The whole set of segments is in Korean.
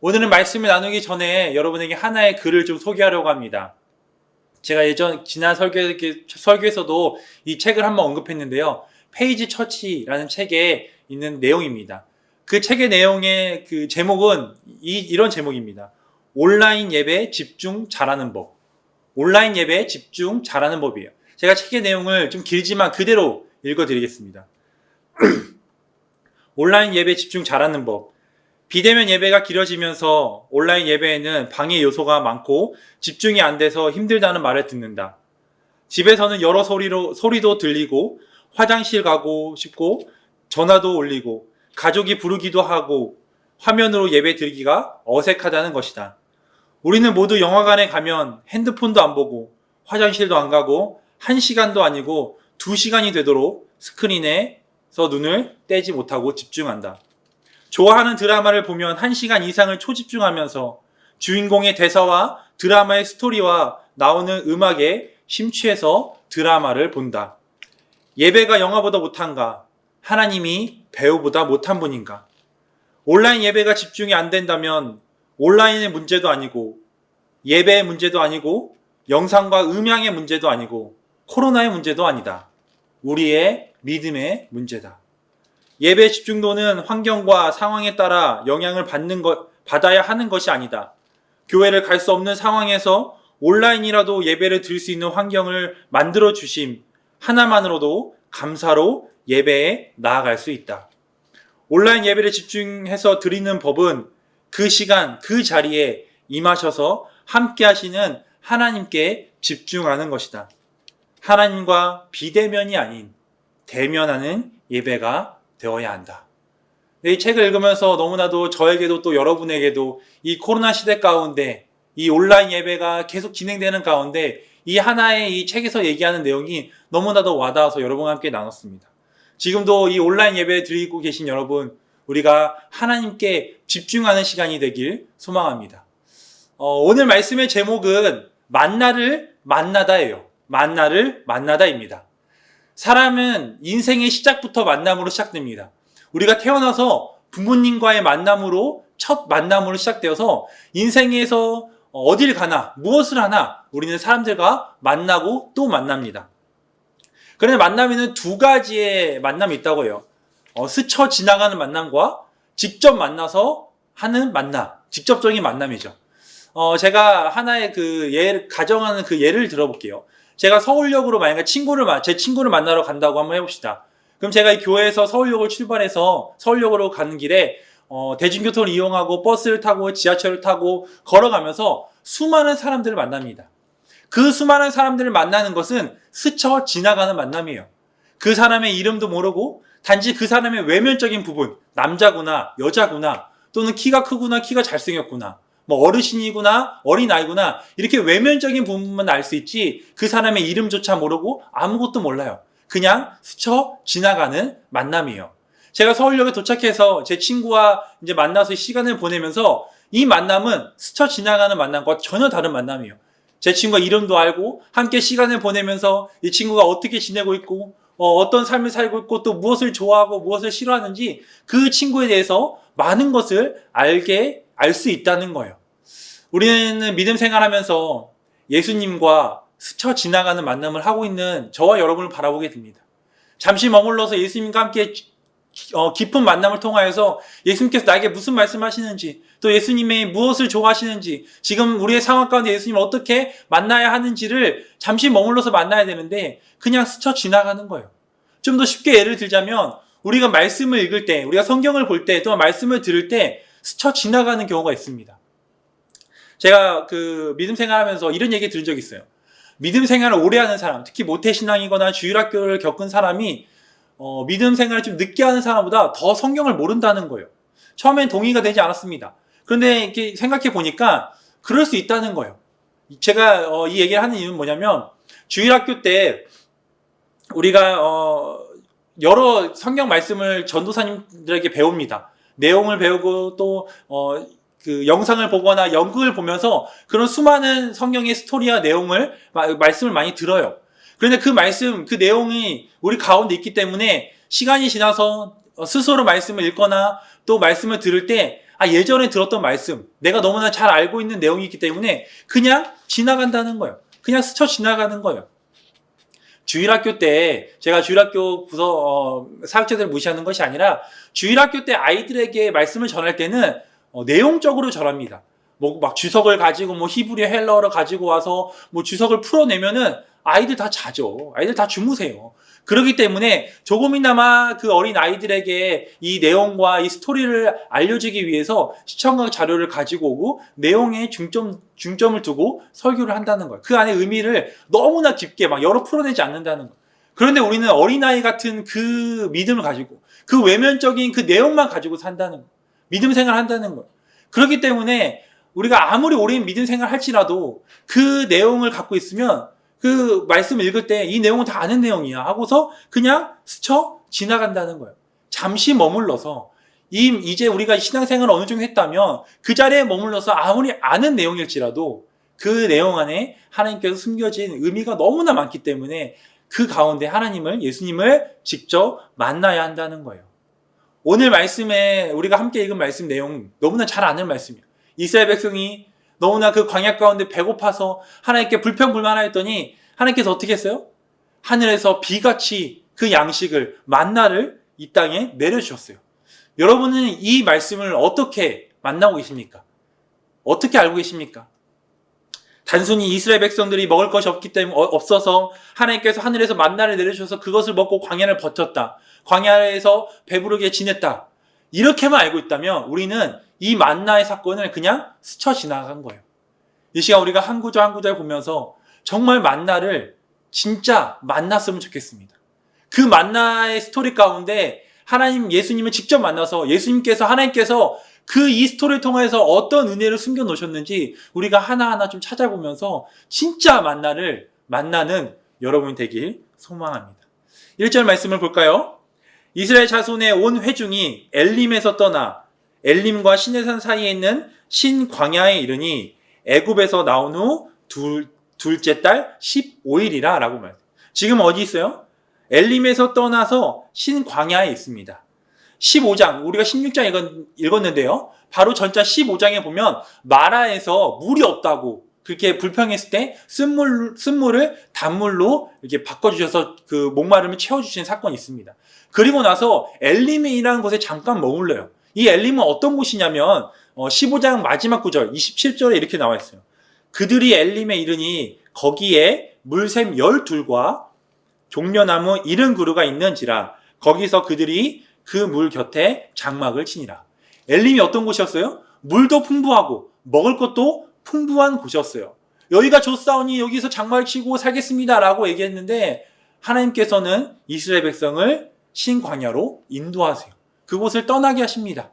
오늘은 말씀을 나누기 전에 여러분에게 하나의 글을 좀 소개하려고 합니다. 제가 예전 지난 설교, 설교 에서도 이 책을 한번 언급했는데요. 페이지 처치라는 책에 있는 내용입니다. 그 책의 내용의 그 제목은 이, 이런 제목입니다. 온라인 예배 집중 잘하는 법. 온라인 예배 집중 잘하는 법이에요. 제가 책의 내용을 좀 길지만 그대로 읽어드리겠습니다. 온라인 예배 집중 잘하는 법. 비대면 예배가 길어지면서 온라인 예배에는 방해 요소가 많고 집중이 안 돼서 힘들다는 말을 듣는다. 집에서는 여러 소리로, 소리도 들리고 화장실 가고 싶고 전화도 올리고 가족이 부르기도 하고 화면으로 예배 드리기가 어색하다는 것이다. 우리는 모두 영화관에 가면 핸드폰도 안 보고 화장실도 안 가고 한 시간도 아니고 두 시간이 되도록 스크린에서 눈을 떼지 못하고 집중한다. 좋아하는 드라마를 보면 한 시간 이상을 초집중하면서 주인공의 대사와 드라마의 스토리와 나오는 음악에 심취해서 드라마를 본다. 예배가 영화보다 못한가? 하나님이 배우보다 못한 분인가? 온라인 예배가 집중이 안 된다면 온라인의 문제도 아니고 예배의 문제도 아니고 영상과 음향의 문제도 아니고 코로나의 문제도 아니다. 우리의 믿음의 문제다. 예배 집중도는 환경과 상황에 따라 영향을 받는 것, 받아야 하는 것이 아니다. 교회를 갈 수 없는 상황에서 온라인이라도 예배를 드릴 수 있는 환경을 만들어 주심 하나만으로도 감사로 예배에 나아갈 수 있다. 온라인 예배를 집중해서 드리는 법은 그 시간, 그 자리에 임하셔서 함께 하시는 하나님께 집중하는 것이다. 하나님과 비대면이 아닌 대면하는 예배가 되어야 한다. 네, 이 책을 읽으면서 너무나도 저에게도 또 여러분에게도 이 코로나 시대 가운데 이 온라인 예배가 계속 진행되는 가운데 이 하나의 이 책에서 얘기하는 내용이 너무나도 와닿아서 여러분과 함께 나눴습니다. 지금도 이 온라인 예배 드리고 계신 여러분, 우리가 하나님께 집중하는 시간이 되길 소망합니다. 어, 오늘 말씀의 제목은 만나를 만나다예요. 만나를 만나다입니다. 사람은 인생의 시작부터 만남으로 시작됩니다. 우리가 태어나서 부모님과의 만남으로 첫 만남으로 시작되어서 인생에서 어딜 가나 무엇을 하나 우리는 사람들과 만나고 또 만납니다. 그런데 만남에는 두 가지의 만남이 있다고 해요. 어, 스쳐 지나가는 만남과 직접 만나서 하는 만남, 직접적인 만남이죠. 어, 제가 하나의 그 예, 가정하는 그 예를 들어볼게요. 제가 서울역으로 만약에 친구를, 마- 제 친구를 만나러 간다고 한번 해봅시다. 그럼 제가 이 교회에서 서울역을 출발해서 서울역으로 가는 길에 어, 대중교통을 이용하고 버스를 타고 지하철을 타고 걸어가면서 수많은 사람들을 만납니다. 그 수많은 사람들을 만나는 것은 스쳐 지나가는 만남이에요. 그 사람의 이름도 모르고 단지 그 사람의 외면적인 부분, 남자구나, 여자구나, 또는 키가 크구나, 키가 잘생겼구나, 뭐 어르신이구나, 어린아이구나, 이렇게 외면적인 부분만 알 수 있지 그 사람의 이름조차 모르고 아무것도 몰라요. 그냥 스쳐 지나가는 만남이에요. 제가 서울역에 도착해서 제 친구와 이제 만나서 시간을 보내면서 이 만남은 스쳐 지나가는 만남과 전혀 다른 만남이에요. 제 친구가 이름도 알고 함께 시간을 보내면서 이 친구가 어떻게 지내고 있고 어, 떤 삶을 살고 있고 또 무엇을 좋아하고 무엇을 싫어하는지 그 친구에 대해서 많은 것을 알게 알 수 있다는 거예요. 우리는 믿음 생활하면서 예수님과 스쳐 지나가는 만남을 하고 있는 저와 여러분을 바라보게 됩니다. 잠시 머물러서 예수님과 함께 어, 깊은 만남을 통하여서 예수님께서 나에게 무슨 말씀하시는지 또 예수님의 무엇을 좋아하시는지 지금 우리의 상황 가운데 예수님을 어떻게 만나야 하는지를 잠시 머물러서 만나야 되는데 그냥 스쳐 지나가는 거예요. 좀 더 쉽게 예를 들자면 우리가 말씀을 읽을 때 우리가 성경을 볼 때또 말씀을 들을 때 스쳐 지나가는 경우가 있습니다. 제가 그 믿음 생활하면서 이런 얘기 들은 적이 있어요. 믿음 생활을 오래 하는 사람, 특히 모태 신앙이거나 주일학교를 겪은 사람이 어, 믿음 생활을 좀 늦게 하는 사람보다 더 성경을 모른다는 거예요. 처음엔 동의가 되지 않았습니다. 그런데 이렇게 생각해 보니까 그럴 수 있다는 거예요. 제가 어, 이 얘기를 하는 이유는 뭐냐면 주일학교 때 우리가 어, 여러 성경 말씀을 전도사님들에게 배웁니다. 내용을 배우고 또 어, 그 영상을 보거나 연극을 보면서 그런 수많은 성경의 스토리와 내용을 마- 말씀을 많이 들어요. 그런데 그 말씀, 그 내용이 우리 가운데 있기 때문에 시간이 지나서 어, 스스로 말씀을 읽거나 또 말씀을 들을 때 아, 예전에 들었던 말씀, 내가 너무나 잘 알고 있는 내용이기 때문에 그냥 지나간다는 거예요. 그냥 스쳐 지나가는 거예요. 주일학교 때 제가 주일학교 부서 어, 사역자들 무시하는 것이 아니라 주일학교 때 아이들에게 말씀을 전할 때는 어, 내용적으로 전합니다. 뭐 막 주석을 가지고 뭐 히브리 헬러를 가지고 와서 뭐 주석을 풀어내면은 아이들 다 자죠. 아이들 다 주무세요. 그렇기 때문에 조금이나마 그 어린 아이들에게 이 내용과 이 스토리를 알려주기 위해서 시청각 자료를 가지고 오고 내용에 중점, 중점을 두고 설교를 한다는 거예요. 그 안에 의미를 너무나 깊게 막 여러 풀어내지 않는다는 거예요. 그런데 우리는 어린아이 같은 그 믿음을 가지고 그 외면적인 그 내용만 가지고 산다는 거예요. 믿음 생활 한다는 거예요. 그렇기 때문에 우리가 아무리 오랜 믿음 생활 할지라도 그 내용을 갖고 있으면 그 말씀 읽을 때 이 내용은 다 아는 내용이야 하고서 그냥 스쳐 지나간다는 거예요. 잠시 머물러서 이 이제 우리가 신앙생활을 어느 정도 했다면 그 자리에 머물러서 아무리 아는 내용일지라도 그 내용 안에 하나님께서 숨겨진 의미가 너무나 많기 때문에 그 가운데 하나님을 예수님을 직접 만나야 한다는 거예요. 오늘 말씀에 우리가 함께 읽은 말씀 내용 너무나 잘 아는 말씀이에요. 이스라엘 백성이 너무나 그 광야 가운데 배고파서 하나님께 불평불만하였더니 하나님께서 어떻게 했어요? 하늘에서 비같이 그 양식을 만나를 이 땅에 내려주셨어요. 여러분은 이 말씀을 어떻게 만나고 계십니까? 어떻게 알고 계십니까? 단순히 이스라엘 백성들이 먹을 것이 없기 때문에 어, 없어서 하나님께서 하늘에서 만나를 내려주셔서 그것을 먹고 광야를 버텼다. 광야에서 배부르게 지냈다. 이렇게만 알고 있다면 우리는 이 만나의 사건을 그냥 스쳐 지나간 거예요. 이 시간 우리가 한 구절 한 구절 보면서 정말 만나를 진짜 만났으면 좋겠습니다. 그 만나의 스토리 가운데 하나님 예수님을 직접 만나서 예수님께서 하나님께서 그 이 스토리를 통해서 어떤 은혜를 숨겨 놓으셨는지 우리가 하나하나 좀 찾아보면서 진짜 만나를 만나는 여러분 되길 소망합니다. 1절 말씀을 볼까요? 이스라엘 자손의 온 회중이 엘림에서 떠나 엘림과 시내산 사이에 있는 신광야에 이르니 애굽에서 나온 후 둘, 둘째 달 15일이라 라고 말해요. 지금 어디 있어요? 엘림에서 떠나서 신광야에 있습니다. 15장, 우리가 16장 읽었, 는데요 바로 전자 15장에 보면 마라에서 물이 없다고 그렇게 불평했을 때 쓴물, 쓴물을 단물로 이렇게 바꿔주셔서 그 목마름을 채워주신 사건이 있습니다. 그리고 나서 엘림이라는 곳에 잠깐 머물러요. 이 엘림은 어떤 곳이냐면 15장 마지막 구절 27절에 이렇게 나와 있어요. 그들이 엘림에 이르니 거기에 물샘 12과 종려나무 70그루가 있는지라 거기서 그들이 그 물 곁에 장막을 치니라. 엘림이 어떤 곳이었어요? 물도 풍부하고 먹을 것도 풍부한 곳이었어요. 여기가 좋사오니 여기서 장막을 치고 살겠습니다라고 얘기했는데 하나님께서는 이스라엘 백성을 신광야로 인도하세요. 그곳을 떠나게 하십니다.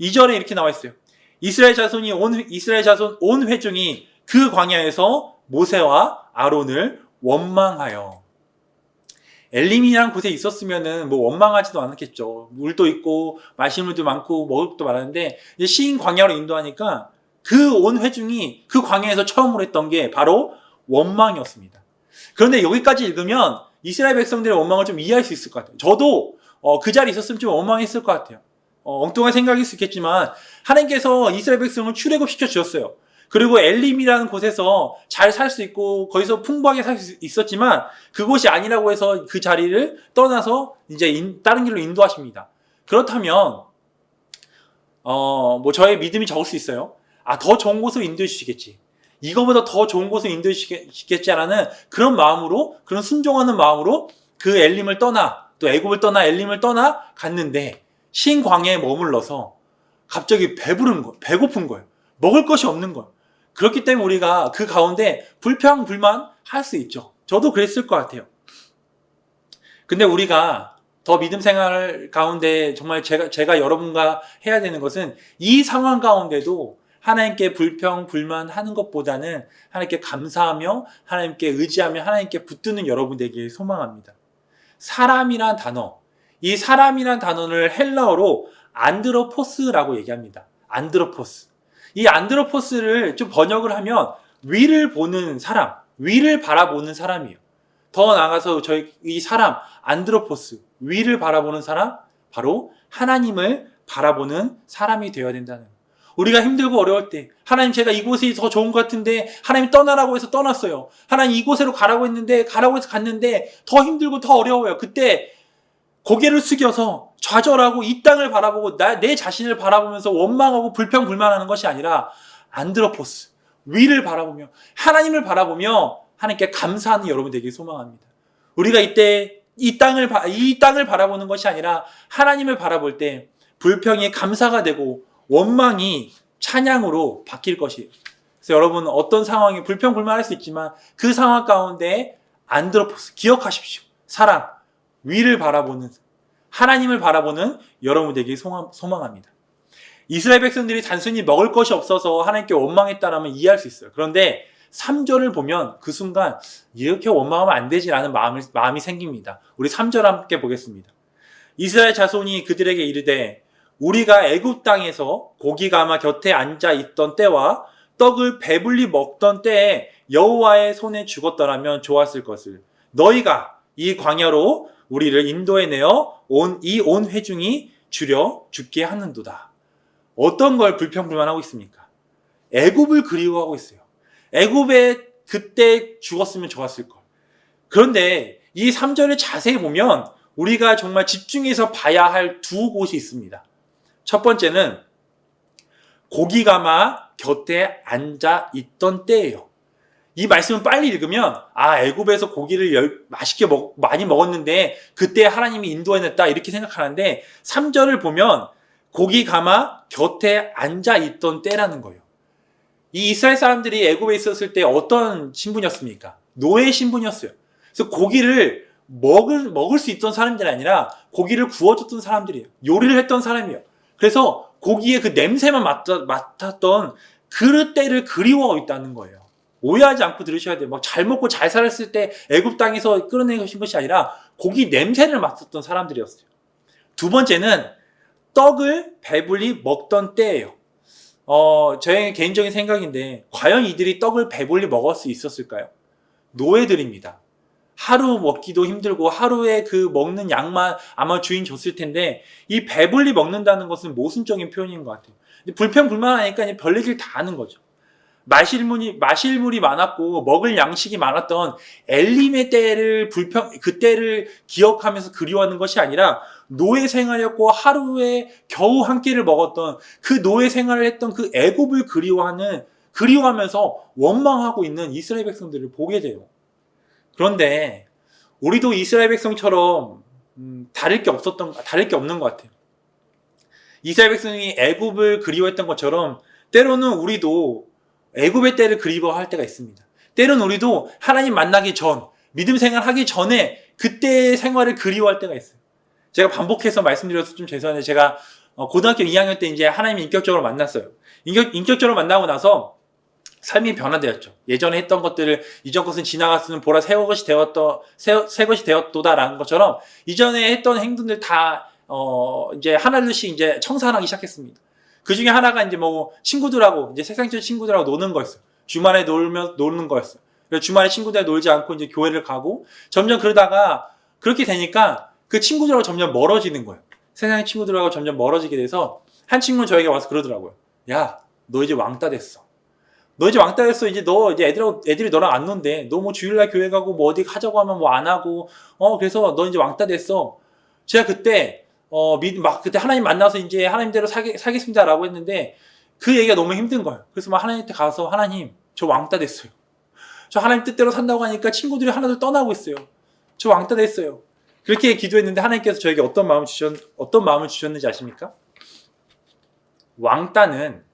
2절에 이렇게 나와 있어요. 이스라엘 자손이 온 이스라엘 자손 온 회중이 그 광야에서 모세와 아론을 원망하여 엘림이라는 곳에 있었으면은 뭐 원망하지도 않았겠죠. 물도 있고 마실 물도 많고 먹을 것도 많았는데 시인 광야로 인도하니까 그 온 회중이 그 광야에서 처음으로 했던 게 바로 원망이었습니다. 그런데 여기까지 읽으면 이스라엘 백성들의 원망을 좀 이해할 수 있을 것 같아요. 저도 어, 그 자리에 있었으면 좀 원망했을 것 같아요. 어, 엉뚱한 생각일 수 있겠지만 하나님께서 이스라엘 백성을 출애굽 시켜 주셨어요. 그리고 엘림이라는 곳에서 잘 살 수 있고 거기서 풍부하게 살 수 있었지만 그곳이 아니라고 해서 그 자리를 떠나서 이제 인, 다른 길로 인도하십니다. 그렇다면 어, 뭐 저의 믿음이 적을 수 있어요. 아, 더 좋은 곳으로 인도해 주시겠지. 이거보다 더 좋은 곳으로 인도해 주시겠지라는 그런 마음으로 그런 순종하는 마음으로 그 엘림을 떠나 또 애굽을 떠나 엘림을 떠나 갔는데 신광야에 머물러서 갑자기 배부른 거, 배고픈 거예요. 먹을 것이 없는 거예요. 그렇기 때문에 우리가 그 가운데 불평, 불만 할 수 있죠. 저도 그랬을 것 같아요. 근데 우리가 더 믿음 생활 가운데 정말 제가, 제가 여러분과 해야 되는 것은 이 상황 가운데도 하나님께 불평, 불만 하는 것보다는 하나님께 감사하며 하나님께 의지하며 하나님께 붙드는 여러분 되길 소망합니다. 사람이란 단어, 이 사람이란 단어를 헬라어로 안드로포스라고 얘기합니다. 안드로포스. 이 안드로포스를 좀 번역을 하면 위를 보는 사람, 위를 바라보는 사람이에요. 더 나아가서 저희 이 사람 안드로포스 위를 바라보는 사람 바로 하나님을 바라보는 사람이 되어야 된다는 거예요. 우리가 힘들고 어려울 때 하나님 제가 이곳이 더 좋은 것 같은데 하나님 떠나라고 해서 떠났어요. 하나님 이곳으로 가라고 했는데 가라고 해서 갔는데 더 힘들고 더 어려워요. 그때 고개를 숙여서 좌절하고 이 땅을 바라보고 나, 내 자신을 바라보면서 원망하고 불평불만하는 것이 아니라 안드로포스 위를 바라보며 하나님을 바라보며 하나님께 감사하는 여러분 되길 소망합니다. 우리가 이때 이 땅을 바- 이 땅을 바라보는 것이 아니라 하나님을 바라볼 때 불평이 감사가 되고 원망이 찬양으로 바뀔 것이에요. 그래서 여러분 어떤 상황이 불평불만할 수 있지만 그 상황 가운데 안드로포스 기억하십시오. 사랑 위를 바라보는 하나님을 바라보는 여러분 되길 소망- 소망합니다. 이스라엘 백성들이 단순히 먹을 것이 없어서 하나님께 원망했다라면 이해할 수 있어요. 그런데 3절을 보면 그 순간 이렇게 원망하면 안 되지라는 마음을, 마음이 생깁니다. 우리 3절 함께 보겠습니다. 이스라엘 자손이 그들에게 이르되 우리가 애굽 땅에서 고기가 아마 곁에 앉아 있던 때와 떡을 배불리 먹던 때에 여호와의 손에 죽었더라면 좋았을 것을 너희가 이 광야로 우리를 인도해 내어 온 이 온 회중이 줄여 죽게 하는도다. 어떤 걸 불평불만하고 있습니까? 애굽을 그리워하고 있어요. 애굽에 그때 죽었으면 좋았을 걸. 그런데 이 3절을 자세히 보면 우리가 정말 집중해서 봐야 할 두 곳이 있습니다. 첫 번째는 고기가마 곁에 앉아 있던 때예요. 이 말씀을 빨리 읽으면 아 애굽에서 고기를 열- 맛있게 먹, 많이 먹었는데 그때 하나님이 인도해냈다 이렇게 생각하는데 3절을 보면 고기 가마 곁에 앉아 있던 때라는 거예요. 이 이스라엘 사람들이 애굽에 있었을 때 어떤 신분이었습니까? 노예 신분이었어요. 그래서 고기를 먹을 먹을 수 있던 사람들이 아니라 고기를 구워줬던 사람들이에요. 요리를 했던 사람이에요. 그래서 고기의 그 냄새만 맡았던 그 때를 그리워하고 있다는 거예요. 오해하지 않고 들으셔야 돼요. 막 잘 먹고 잘 살았을 때 애굽 땅에서 끌어낸 것인 아니라 고기 냄새를 맡았던 사람들이었어요. 두 번째는 떡을 배불리 먹던 때예요. 어, 저의 개인적인 생각인데 과연 이들이 떡을 배불리 먹을 수 있었을까요? 노예들입니다. 하루 먹기도 힘들고 하루에 그 먹는 양만 아마 주인 줬을 텐데 이 배불리 먹는다는 것은 모순적인 표현인 것 같아요. 불평불만하니까 이제 별 얘기를 다 하는 거죠. 마실 물이 마실 물이 많았고 먹을 양식이 많았던 엘림의 때를 불평 그 때를 기억하면서 그리워하는 것이 아니라 노예 생활이었고 하루에 겨우 한 끼를 먹었던 그 노예 생활을 했던 그 애굽을 그리워하는 그리워하면서 원망하고 있는 이스라엘 백성들을 보게 돼요. 그런데 우리도 이스라엘 백성처럼 음, 다를 게 없었던 다를 게 없는 것 같아요. 이스라엘 백성이 애굽을 그리워했던 것처럼 때로는 우리도 애굽의 때를 그리워할 때가 있습니다. 때로는 우리도 하나님 만나기 전 믿음 생활 하기 전에 그때의 생활을 그리워할 때가 있어요. 제가 반복해서 말씀드려서 좀 죄송한데 제가 어, 고등학교 2학년 때 이제 하나님 인격적으로 만났어요. 인격, 인격적으로 만나고 나서 삶이 변화되었죠. 예전에 했던 것들을 이전 것은 지나갔으면 보라 새 것이 되었더 새, 새 것이 되었도다라는 것처럼 이전에 했던 행동들 다 어, 이제 하나둘씩 이제 청산하기 시작했습니다. 그 중에 하나가 이제 뭐 친구들하고 이제 세상적 친구들하고 노는 거였어요. 주말에 놀면 노는 거였어요. 그래서 주말에 친구들 놀지 않고 이제 교회를 가고 점점 그러다가 그렇게 되니까 그 친구들하고 점점 멀어지는 거예요. 세상의 친구들하고 점점 멀어지게 돼서 한 친구는 저에게 와서 그러더라고요. 야, 너 이제 왕따 됐어. 너 이제 왕따 됐어. 이제 너 이제 애들하고 애들이 너랑 안 논대. 너 뭐 주일날 교회 가고 뭐 어디 하자고 하면 뭐 안 하고 어 그래서 너 이제 왕따 됐어. 제가 그때 어, 믿, 막, 그때 하나님 만나서 이제 하나님대로 살겠, 살겠습니다라고 했는데, 그 얘기가 너무 힘든 거예요. 그래서 막 하나님한테 가서, 하나님, 저 왕따 됐어요. 저 하나님 뜻대로 산다고 하니까 친구들이 하나둘 떠나고 있어요. 저 왕따 됐어요. 그렇게 기도했는데 하나님께서 저에게 어떤 마음을 주셨, 어떤 마음을 주셨는지 아십니까? 왕따는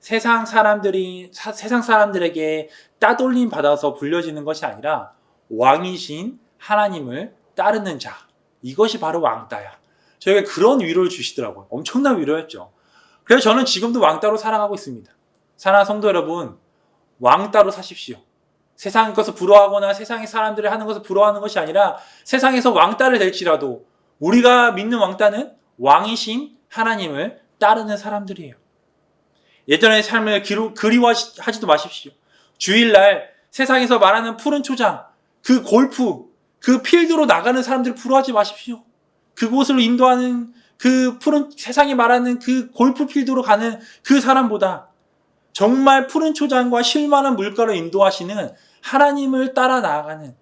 세상 사람들이, 사- 세상 사람들에게 따돌림 받아서 불려지는 것이 아니라 왕이신 하나님을 따르는 자. 이것이 바로 왕따야. 저에게 그런 위로를 주시더라고요. 엄청난 위로였죠. 그래서 저는 지금도 왕따로 살아가고 있습니다. 사랑하는 성도 여러분, 왕따로 사십시오. 세상 것을 부러워하거나 세상의 사람들이 하는 것을 부러워하는 것이 아니라 세상에서 왕따를 될지라도 우리가 믿는 왕따는 왕이신 하나님을 따르는 사람들이에요. 예전의 삶을 기루, 그리워하지도 마십시오. 주일날 세상에서 말하는 푸른 초장, 그 골프, 그 필드로 나가는 사람들을 부러워하지 마십시오. 그곳으로 인도하는 그 푸른 세상이 말하는 그 골프 필드로 가는 그 사람보다 정말 푸른 초장과 실만한 물가로 인도하시는 하나님을 따라 나아가는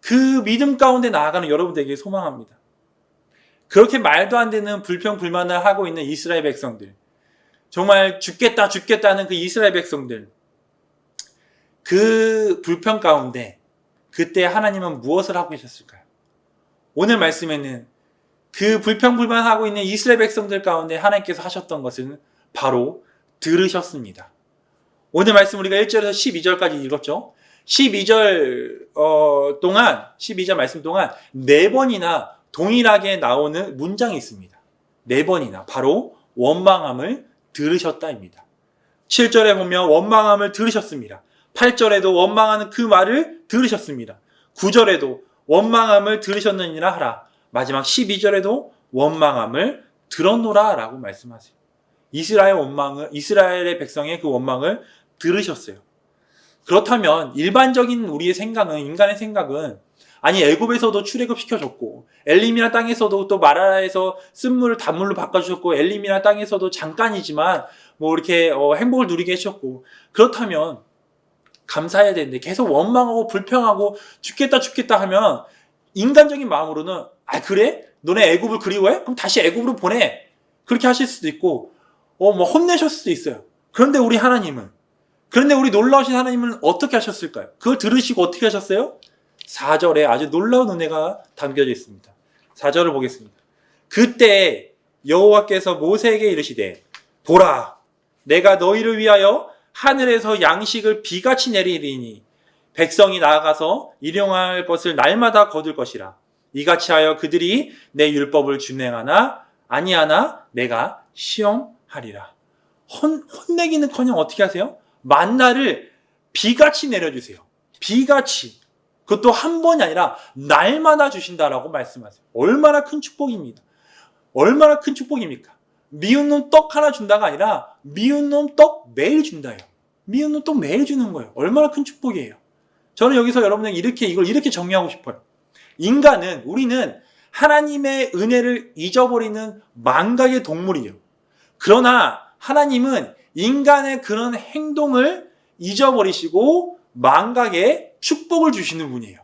그 믿음 가운데 나아가는 여러분들에게 소망합니다. 그렇게 말도 안 되는 불평 불만을 하고 있는 이스라엘 백성들. 정말 죽겠다, 죽겠다 는 그 이스라엘 백성들. 그 불평 가운데 그때 하나님은 무엇을 하고 계셨을까요? 오늘 말씀에는 그 불평불만하고 있는 이스라엘 백성들 가운데 하나님께서 하셨던 것은 바로 들으셨습니다. 오늘 말씀 우리가 1절에서 12절까지 읽었죠. 12절 어, 동안 12절 말씀 동안 네 번이나 동일하게 나오는 문장이 있습니다. 네 번이나 바로 원망함을 들으셨다입니다. 7절에 보면 원망함을 들으셨습니다. 8절에도 원망하는 그 말을 들으셨습니다. 9절에도 원망함을 들으셨느니라 하라. 마지막 12절에도 원망함을 들었노라 라고 말씀하세요. 이스라엘 원망을, 이스라엘의 백성의 그 원망을 들으셨어요. 그렇다면 일반적인 우리의 생각은, 인간의 생각은 아니 애굽에서도 출애굽 시켜줬고 엘림이나 땅에서도 또 마라라에서 쓴물을 단물로 바꿔주셨고 엘림이나 땅에서도 잠깐이지만 뭐 이렇게 어, 행복을 누리게 해주셨고 그렇다면 감사해야 되는데 계속 원망하고 불평하고 죽겠다 죽겠다 하면 인간적인 마음으로는 아 그래 너네 애굽을 그리워해? 그럼 다시 애굽으로 보내 그렇게 하실 수도 있고 어 뭐 혼내실 수도 있어요. 그런데 우리 하나님은 그런데 우리 놀라우신 하나님은 어떻게 하셨을까요? 그걸 들으시고 어떻게 하셨어요? 4절에 아주 놀라운 은혜가 담겨져 있습니다. 4절을 보겠습니다. 그때 여호와께서 모세에게 이르시되 보라 내가 너희를 위하여 하늘에서 양식을 비같이 내리리니 백성이 나아가서 일용할 것을 날마다 거둘 것이라 이같이 하여 그들이 내 율법을 준행하나 아니하나 내가 시험하리라 혼, 혼내기는커녕 어떻게 하세요? 만나를 비같이 내려주세요. 비같이 그것도 한 번이 아니라 날마다 주신다라고 말씀하세요. 얼마나 큰 축복입니다. 얼마나 큰 축복입니까? 미운 놈 떡 하나 준다가 아니라 미운 놈 떡 매일 준다요. 미운 놈 떡 매일 주는 거예요. 얼마나 큰 축복이에요. 저는 여기서 여러분에게 이렇게 이걸 이렇게 정리하고 싶어요. 인간은 우리는 하나님의 은혜를 잊어버리는 망각의 동물이에요. 그러나 하나님은 인간의 그런 행동을 잊어버리시고 망각에 축복을 주시는 분이에요.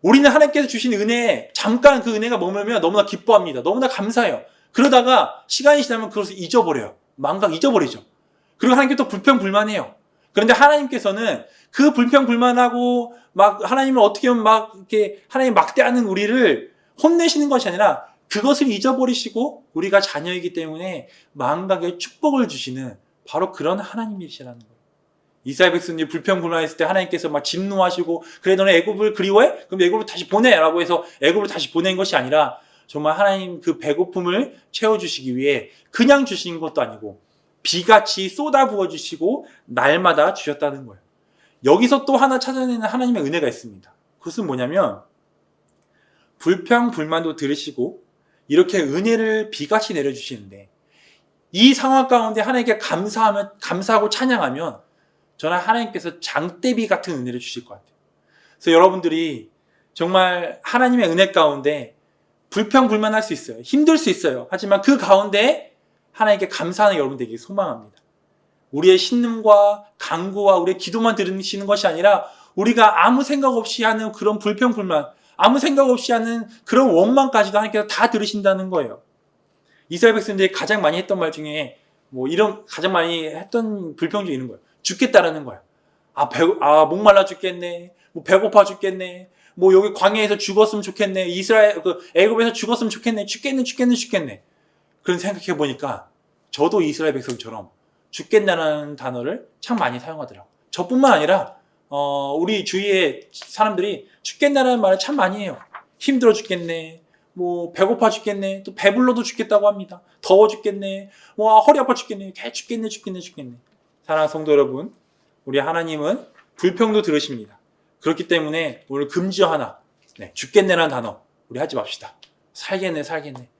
우리는 하나님께서 주신 은혜에 잠깐 그 은혜가 머물면 너무나 기뻐합니다. 너무나 감사해요. 그러다가 시간이 지나면 그것을 잊어버려요. 망각 잊어버리죠. 그리고 하나님께 또 불평불만해요. 그런데 하나님께서는 그 불평불만하고 막 하나님을 어떻게 하면 막 이렇게 하나님 막대하는 우리를 혼내시는 것이 아니라 그것을 잊어버리시고 우리가 자녀이기 때문에 망각의 축복을 주시는 바로 그런 하나님이시라는 거예요. 이스라엘 백성들이 불평 불만했을 때 하나님께서 막 진노하시고 그래 너네 애굽을 그리워해? 그럼 애굽을 다시 보내라고 해서 애굽을 다시 보낸 것이 아니라 정말 하나님 그 배고픔을 채워주시기 위해 그냥 주신 것도 아니고 비같이 쏟아 부어 주시고 날마다 주셨다는 거예요. 여기서 또 하나 찾아내는 하나님의 은혜가 있습니다. 그것은 뭐냐면 불평 불만도 들으시고 이렇게 은혜를 비같이 내려주시는데 이 상황 가운데 하나님께 감사하면 감사하고 찬양하면 저는 하나님께서 장대비 같은 은혜를 주실 것 같아요. 그래서 여러분들이 정말 하나님의 은혜 가운데 불평불만할 수 있어요. 힘들 수 있어요. 하지만 그 가운데 하나님께 감사하는 여러분 되기 소망합니다. 우리의 신념과 강구와 우리의 기도만 들으시는 것이 아니라 우리가 아무 생각 없이 하는 그런 불평불만, 아무 생각 없이 하는 그런 원망까지도 하나님께서 다 들으신다는 거예요. 이스라엘 백성들이 가장 많이 했던 말 중에 뭐 이런 가장 많이 했던 불평 중에 있는 거예요. 죽겠다라는 거야. 아, 배, 아, 목말라 죽겠네. 뭐 배고파 죽겠네. 뭐 여기 광야에서 죽었으면 좋겠네. 이스라엘, 그 애굽에서 죽었으면 좋겠네. 죽겠네, 죽겠네, 죽겠네. 그런 생각해 보니까 저도 이스라엘 백성처럼 죽겠다는 단어를 참 많이 사용하더라고. 저뿐만 아니라 어, 우리 주위의 사람들이 죽겠다는 말을 참 많이 해요. 힘들어 죽겠네. 뭐 배고파 죽겠네. 또 배불러도 죽겠다고 합니다. 더워 죽겠네. 뭐 아, 허리 아파 죽겠네. 개 죽겠네, 죽겠네, 죽겠네. 사랑하는 성도 여러분, 우리 하나님은 불평도 들으십니다. 그렇기 때문에 오늘 금지어 하나, 네, 죽겠네라는 단어 우리 하지 맙시다. 살겠네, 살겠네.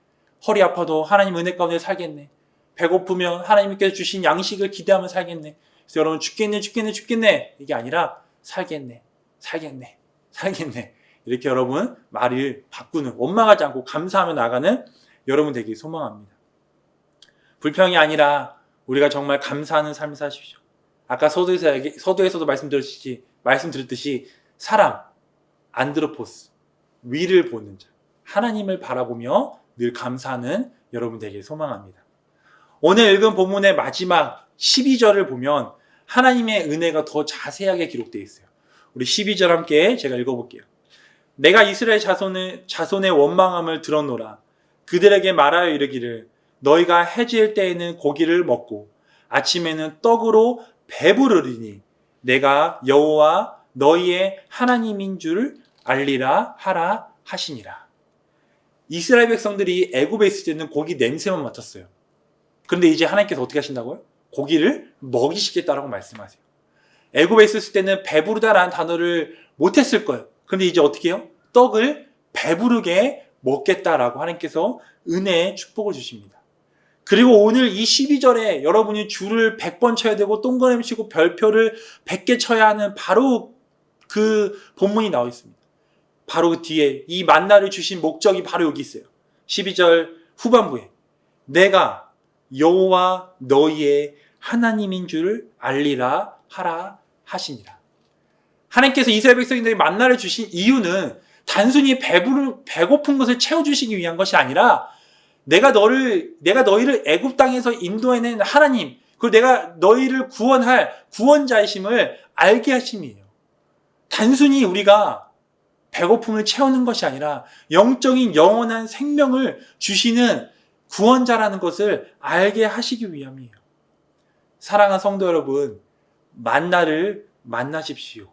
허리 아파도 하나님 은혜 가운데 살겠네. 배고프면 하나님께서 주신 양식을 기대하며 살겠네. 그래서 여러분 죽겠네, 죽겠네, 죽겠네 이게 아니라 살겠네, 살겠네, 살겠네. 이렇게 여러분 말을 바꾸는 원망하지 않고 감사하며 나가는 여러분 되길 소망합니다. 불평이 아니라 우리가 정말 감사하는 삶을 사십시오. 아까 서두에서, 서두에서도 말씀드렸듯이, 말씀드렸듯이 사람, 안드로포스, 위를 보는 자, 하나님을 바라보며 늘 감사하는 여러분 되길 소망합니다. 오늘 읽은 본문의 마지막 12절을 보면 하나님의 은혜가 더 자세하게 기록되어 있어요. 우리 12절 함께 제가 읽어볼게요. 내가 이스라엘 자손의, 자손의 원망함을 들었노라. 그들에게 말하여 이르기를 너희가 해질 때에는 고기를 먹고 아침에는 떡으로 배부르리니 내가 여호와 너희의 하나님인 줄 알리라 하라 하시니라. 이스라엘 백성들이 애굽에 있을 때는 고기 냄새만 맡았어요. 그런데 이제 하나님께서 어떻게 하신다고요? 고기를 먹이시겠다라고 말씀하세요. 애굽에 있을 때는 배부르다라는 단어를 못했을 거예요. 그런데 이제 어떻게 해요? 떡을 배부르게 먹겠다라고 하나님께서 은혜의 축복을 주십니다. 그리고 오늘 이 12절에 여러분이 줄을 100번 쳐야 되고 동그라미 치고 별표를 100개 쳐야 하는 바로 그 본문이 나와 있습니다. 바로 그 뒤에 이 만나를 주신 목적이 바로 여기 있어요. 12절 후반부에 내가 여호와 너희의 하나님인 줄 알리라 하라 하시니라. 하나님께서 이스라엘 백성들에게 만나를 주신 이유는 단순히 배부르, 배고픈 것을 채워주시기 위한 것이 아니라 내가 너를 내가 너희를 애굽 땅에서 인도해낸 하나님 그리고 내가 너희를 구원할 구원자이심을 알게 하심이에요. 단순히 우리가 배고픔을 채우는 것이 아니라 영적인 영원한 생명을 주시는 구원자라는 것을 알게 하시기 위함이에요. 사랑하는 성도 여러분, 만나를 만나십시오.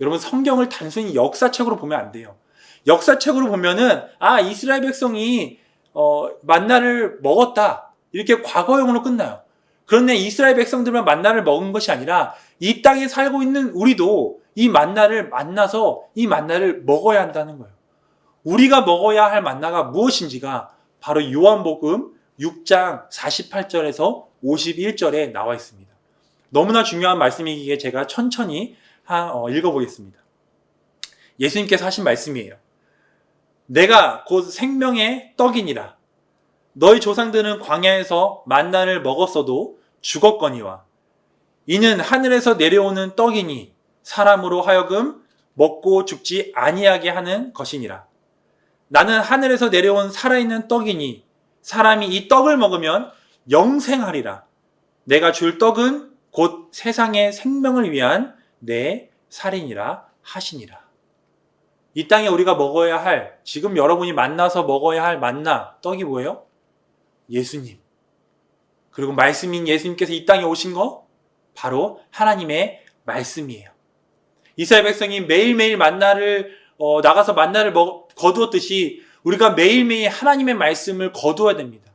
여러분 성경을 단순히 역사책으로 보면 안 돼요. 역사책으로 보면은 아 이스라엘 백성이 어, 만나를 먹었다 이렇게 과거형으로 끝나요. 그런데 이스라엘 백성들만 만나를 먹은 것이 아니라 이 땅에 살고 있는 우리도 이 만나를 만나서 이 만나를 먹어야 한다는 거예요. 우리가 먹어야 할 만나가 무엇인지가 바로 요한복음 6장 48절에서 51절에 나와 있습니다. 너무나 중요한 말씀이기에 제가 천천히 하- 어, 읽어보겠습니다. 예수님께서 하신 말씀이에요. 내가 곧 생명의 떡이니라. 너희 조상들은 광야에서 만나를 먹었어도 죽었거니와 이는 하늘에서 내려오는 떡이니 사람으로 하여금 먹고 죽지 아니하게 하는 것이니라. 나는 하늘에서 내려온 살아있는 떡이니 사람이 이 떡을 먹으면 영생하리라. 내가 줄 떡은 곧 세상의 생명을 위한 내 살인이라 하시니라. 이 땅에 우리가 먹어야 할, 지금 여러분이 만나서 먹어야 할 만나, 떡이 뭐예요? 예수님. 그리고 말씀인 예수님께서 이 땅에 오신 거? 바로 하나님의 말씀이에요. 이스라엘 백성이 매일매일 만나를, 어, 나가서 만나를 먹, 거두었듯이 우리가 매일매일 하나님의 말씀을 거두어야 됩니다.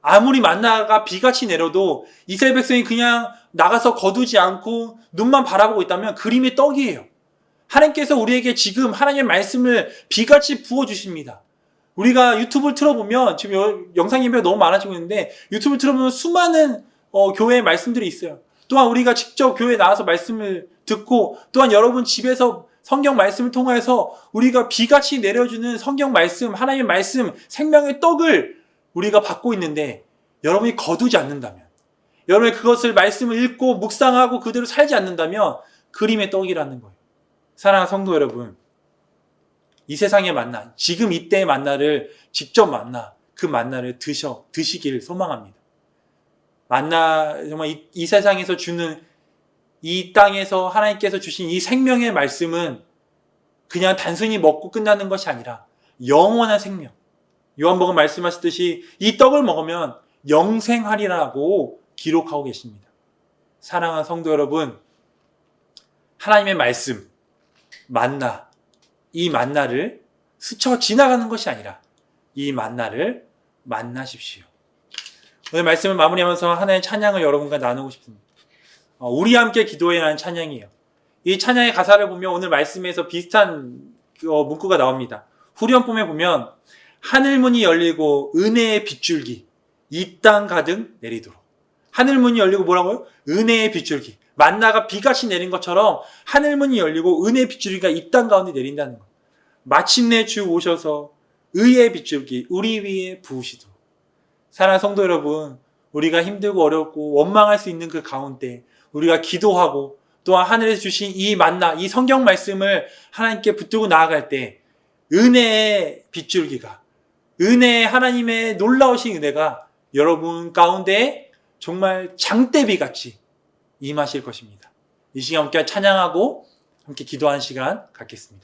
아무리 만나가 비같이 내려도 이스라엘 백성이 그냥 나가서 거두지 않고 눈만 바라보고 있다면 그림의 떡이에요. 하나님께서 우리에게 지금 하나님의 말씀을 비같이 부어주십니다. 우리가 유튜브를 틀어보면 지금 여- 영상 예배가 너무 많아지고 있는데 유튜브를 틀어보면 수많은 어, 교회의 말씀들이 있어요. 또한 우리가 직접 교회에 나와서 말씀을 듣고 또한 여러분 집에서 성경 말씀을 통해서 우리가 비같이 내려주는 성경 말씀, 하나님의 말씀, 생명의 떡을 우리가 받고 있는데 여러분이 거두지 않는다면 여러분이 그것을 말씀을 읽고 묵상하고 그대로 살지 않는다면 그림의 떡이라는 거예요. 사랑하는 성도 여러분, 이 세상의 만나, 지금 이때의 만나를 직접 만나 그 만나를 드셔 드시기를 소망합니다. 만나 정말 이, 이 세상에서 주는 이 땅에서 하나님께서 주신 이 생명의 말씀은 그냥 단순히 먹고 끝나는 것이 아니라 영원한 생명. 요한복음 말씀하셨듯이 이 떡을 먹으면 영생하리라고 기록하고 계십니다. 사랑하는 성도 여러분, 하나님의 말씀, 만나, 이 만나를 스쳐 지나가는 것이 아니라 이 만나를 만나십시오. 오늘 말씀을 마무리하면서 하나의 찬양을 여러분과 나누고 싶습니다. 어, 우리 함께 기도해라는 찬양이에요. 이 찬양의 가사를 보면 오늘 말씀에서 비슷한 그, 어, 문구가 나옵니다. 후렴봄에 보면 하늘문이 열리고 은혜의 빗줄기 이 땅 가득 내리도록 하늘문이 열리고 뭐라고요? 은혜의 빗줄기 만나가 비같이 내린 것처럼 하늘문이 열리고 은혜의 빗줄기가 이 땅 가운데 내린다는 거. 마침내 주 오셔서 의의 빗줄기 우리 위에 부으시도록 사랑하는 성도 여러분 우리가 힘들고 어렵고 원망할 수 있는 그 가운데 우리가 기도하고 또한 하늘에서 주신 이 만나 이 성경 말씀을 하나님께 붙들고 나아갈 때 은혜의 빗줄기가 은혜 하나님의 놀라우신 은혜가 여러분 가운데 정말 장대비 같이 임하실 것입니다. 이 시간 함께 찬양하고 함께 기도하는 시간 갖겠습니다.